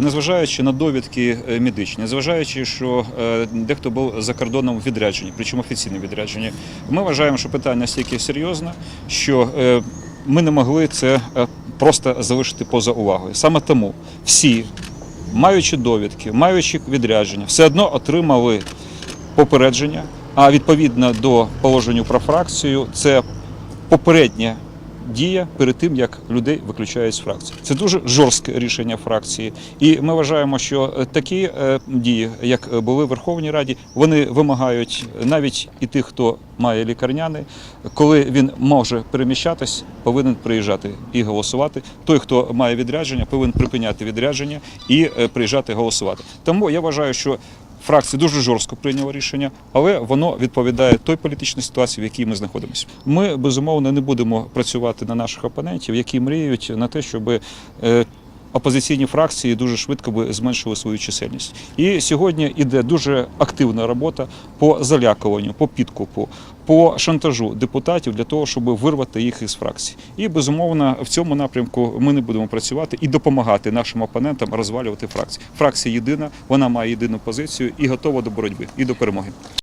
Незважаючи на довідки е, медичні, незважаючи, що е, дехто був за кордоном відрядженні, причому офіційне відрядження, ми вважаємо, що питання настільки серйозне, що е, ми не могли це просто залишити поза увагою. Саме тому всі, маючи довідки, маючи відрядження, все одно отримали попередження. А відповідно до положення про фракцію, це попередня дія перед тим, як людей виключають з фракції. Це дуже жорстке рішення фракції. І ми вважаємо, що е, такі е, дії, як були в Верховній Раді, вони вимагають навіть і тих, хто має лікарняний, коли він може переміщатись, повинен приїжджати і голосувати. Той, хто має відрядження, повинен припиняти відрядження і е, приїжджати голосувати. Тому я вважаю, що Фракція дуже жорстко прийняла рішення, але воно відповідає той політичній ситуації, в якій ми знаходимося. Ми безумовно не будемо працювати на наших опонентів, які мріють на те, щоб е, опозиційні фракції дуже швидко би зменшили свою чисельність. І сьогодні іде дуже активна робота по залякуванню, по підкупу, по шантажу депутатів для того, щоб вирвати їх із фракції. І безумовно в цьому напрямку ми не будемо працювати і допомагати нашим опонентам розвалювати фракції. Фракція єдина, вона має єдину позицію і готова до боротьби і до перемоги.